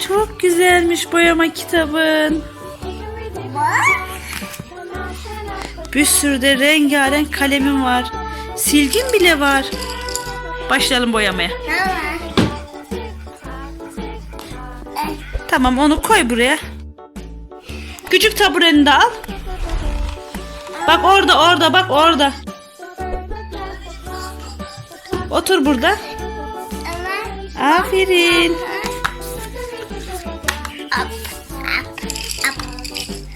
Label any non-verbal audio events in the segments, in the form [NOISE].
Çok güzelmiş boyama kitabın. Bir sürü de rengarenk kalemim var. Silgin bile var. Başlayalım boyamaya. Tamam. Tamam onu koy buraya. Küçük tabureni de al. Bak orada orada bak orada. Otur burada. Aferin.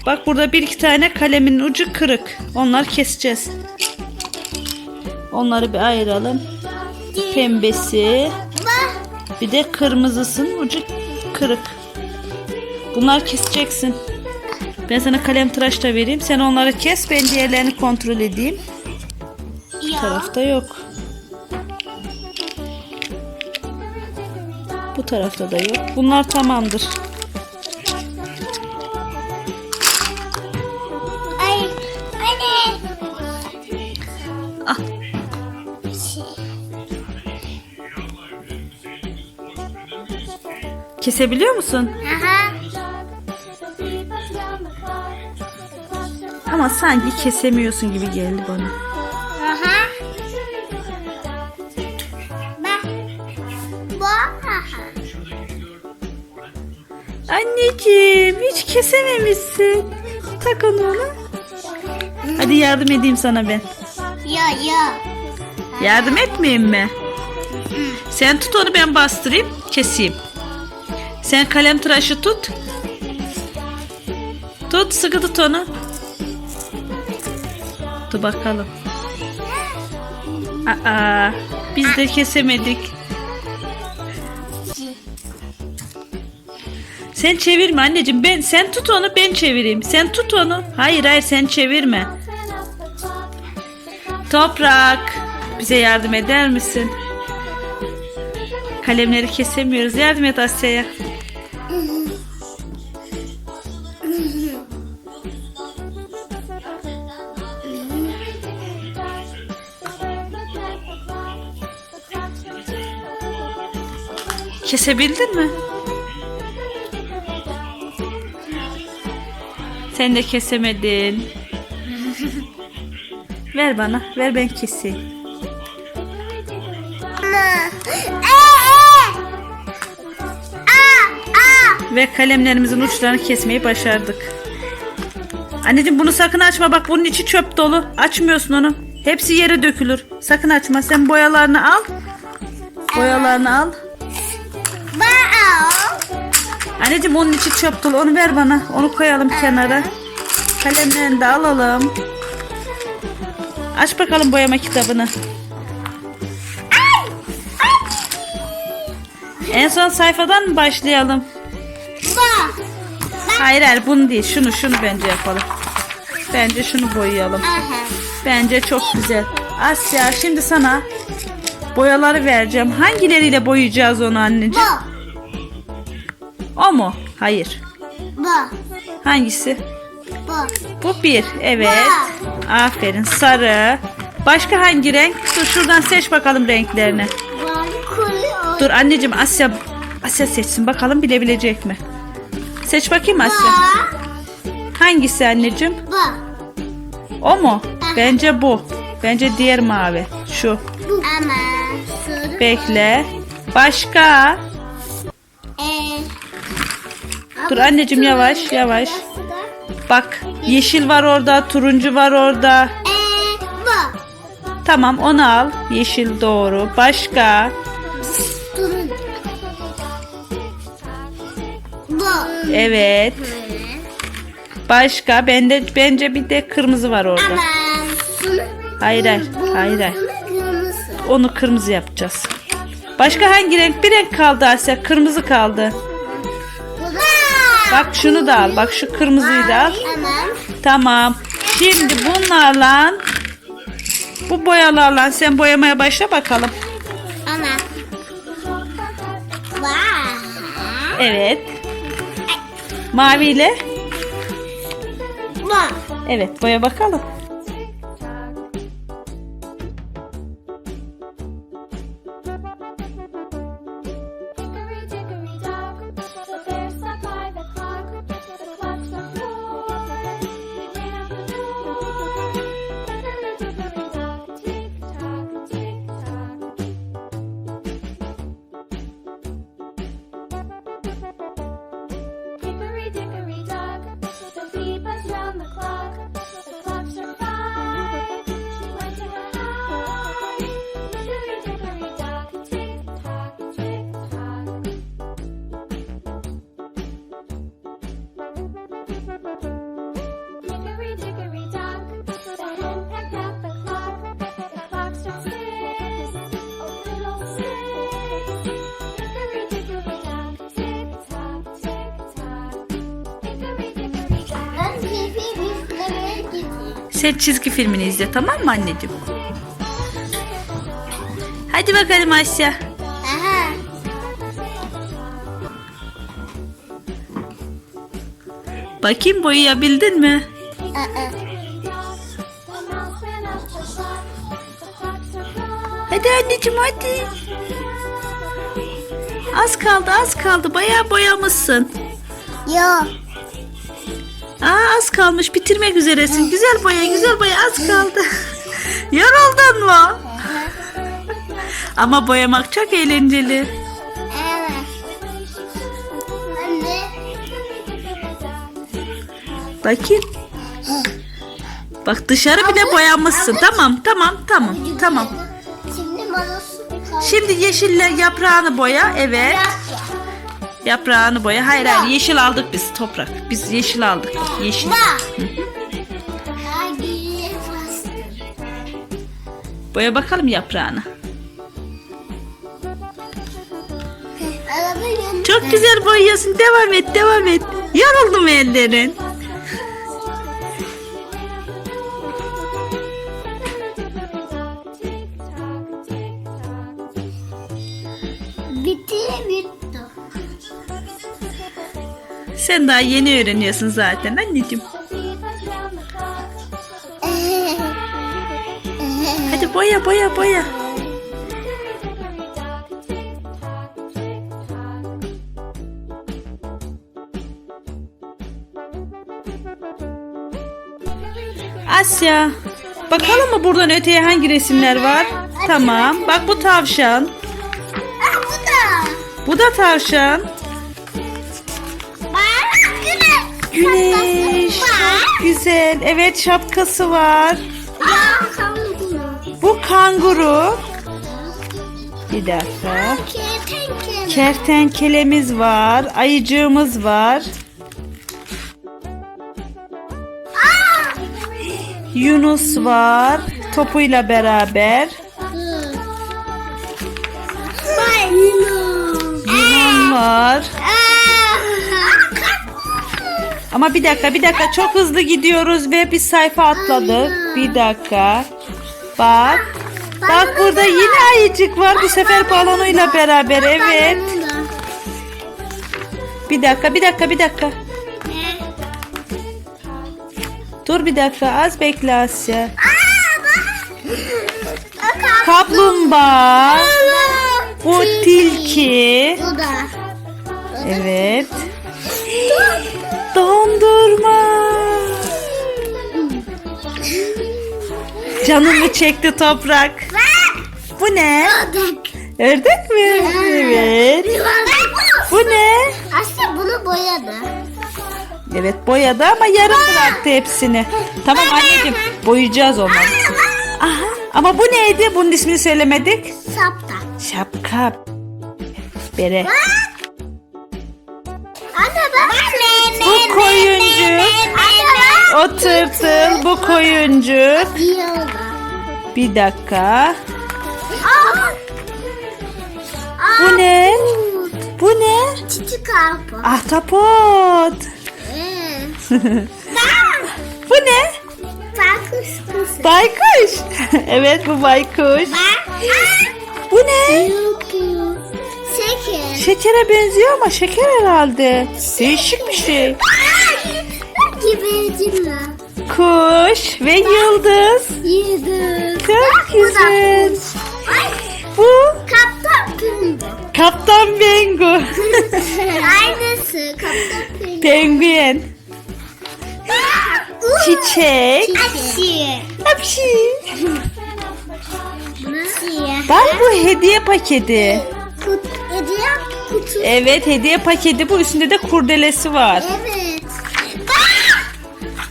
Bak burada bir iki tane kalemin ucu kırık. Onları keseceğiz. Onları bir ayıralım. Pembesi. Bir de kırmızısının ucu kırık. Bunlar keseceksin. Ben sana kalem tıraş da vereyim. Sen onları kes. Ben diğerlerini kontrol edeyim. Bu tarafta yok. Bu tarafta da yok. Bunlar tamamdır. Kesebiliyor musun? Aha. Ama sanki kesemiyorsun gibi geldi bana. Aha. Bak. Bak. Anneciğim hiç kesememişsin. Tak onu ona. Hadi yardım edeyim sana ben. Ya ya. Yardım etmeyeyim mi? Sen tut onu ben bastırayım keseyim. Sen kalem tıraşı tut. Tut sıkı tut onu. Dur bakalım. Aa, biz de kesemedik. Sen çevirme anneciğim. Ben sen tut onu ben çevireyim. Sen tut onu. Hayır hayır sen çevirme. Toprak. Bize yardım eder misin? Kalemleri kesemiyoruz. Yardım et Asya'ya. Kesebildin mi? Sen de kesemedin. Ver bana. Ver ben keseyim. Ve kalemlerimizin uçlarını kesmeyi başardık. Anneciğim bunu sakın açma bak bunun içi çöp dolu. Açmıyorsun onu. Hepsi yere dökülür. Sakın açma. Sen boyalarını al. Boyalarını al. Anneciğim onun içi çöp dolu. Onu ver bana. Onu koyalım kenara. Kalemlerini de alalım. Aç bakalım boyama kitabını. En son sayfadan mı başlayalım? Hayır hayır bunu değil. Şunu şunu bence yapalım. Bence şunu boyayalım. Bence çok güzel. Asya şimdi sana boyaları vereceğim. Hangileriyle boyayacağız onu anneciğim? O mu? Hayır. Hangisi? Bu bir. Evet. Aferin. Sarı. Başka hangi renk? Dur şuradan seç bakalım renklerini. Dur anneciğim Asya Asya seçsin bakalım bilebilecek mi? Seç bakayım Asya. Hangisi anneciğim? O mu? Bence bu. Bence diğer mavi. Şu. Bekle. Başka? Dur anneciğim yavaş yavaş. Bak yeşil var orada, turuncu var orada. Ee, bu. Tamam onu al. Yeşil doğru. Başka? Bu. Evet. Başka? Bende bence bir de kırmızı var orada. Ama. Hayır hayır. Hayır hayır. Onu kırmızı yapacağız. Başka hangi renk? Bir renk kaldı Asya. Kırmızı kaldı. Bak şunu da al. Bak şu kırmızıyı da al. Tamam. Şimdi bunlarla bu boyalarla sen boyamaya başla bakalım. Vay. Evet. Maviyle. Evet boya bakalım. Sen çizgi filmini izle tamam mı anneciğim? Hadi bakalım Asya. Aha. Bakayım boyayabildin mi? Aa. Hadi anneciğim hadi. Az kaldı az kaldı bayağı boyamışsın. Yok. Aa az kalmış bitirmek üzeresin. Güzel boya güzel boya az kaldı. [LAUGHS] Yoruldun mu? Ama boyamak çok eğlenceli. Bakayım. Bak dışarı bile boyamışsın. Tamam tamam tamam tamam. Şimdi yeşille yaprağını boya. Evet. Yaprağını boya. Hayır hayır yeşil aldık biz toprak. Biz yeşil aldık. Bak, Yeşil. Boya bakalım yaprağını. Çok güzel boyuyorsun. Devam et devam et. Yoruldum ellerin. Bitti bitti. Sen daha yeni öğreniyorsun zaten anneciğim. Hadi boya boya boya. Asya. Bakalım mı buradan öteye hangi resimler var? Tamam. Bak bu tavşan. Bu da. Bu da tavşan. Güneş. Çok güzel. Evet şapkası var. Ya. Bu kanguru. Bir dakika. Kertenkele. Kertenkelemiz var. Ayıcığımız var. Yunus var. Topuyla beraber. Ama bir dakika bir dakika çok hızlı gidiyoruz ve bir sayfa atladık. Bir dakika. Bak. Bak burada yine ayıcık var. Bu sefer balonuyla beraber. Evet. Bir dakika bir dakika bir dakika. Dur bir dakika az bekle Asya. Kaplumbağa. Bu tilki. Evet. Dondurma. Canımı çekti toprak. Bu ne? Ördek. Mi? Evet. Bu ne? Aslında bunu boyadı. Evet boyadı ama yarım bıraktı hepsini. Tamam anneciğim boyayacağız onları. Aha ama bu neydi? Bunun ismini söylemedik. Sapta. Şapka. Bere. Bu koyuncu. O tırtıl, bu koyuncuk. Bir dakika. Bu ne? Bu ne? Kapı. Ahtapot. [LAUGHS] Bu ne? Kızı. Baykuş. [LAUGHS] evet bu baykuş. Bu ne? Şeker. Şekere benziyor ama şeker herhalde. Değişik bir şey. Mi? Kuş ve yıldız. Yıldız. Çok güzel. Bu kaptan pembe. Kaptan Bengu. [LAUGHS] Aynısı kaptan pembe. Penguen. Çiçek. Aşı. Hapşi. Bak bu hediye paketi. Kut, hediye kutu. Evet hediye paketi bu üstünde de kurdelesi var. Evet. Bak.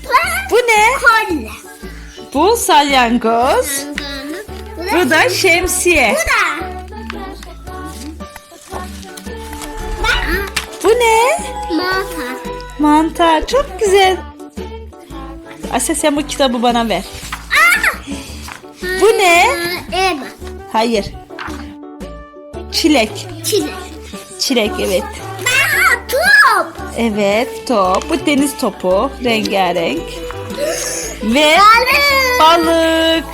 Bak. Bu ne? Kolye. Bu salyangoz. Bu Bu da şemsiye. Bu da. Bak. Bu ne? Mantar. Mantar. Çok güzel. Asya sen bu kitabı bana ver. Bu ne? Elma. Hayır. Çilek. Çilek. Çilek evet. Bak. Top. Evet top. Bu deniz topu. Rengarenk. Ve Balık. balık.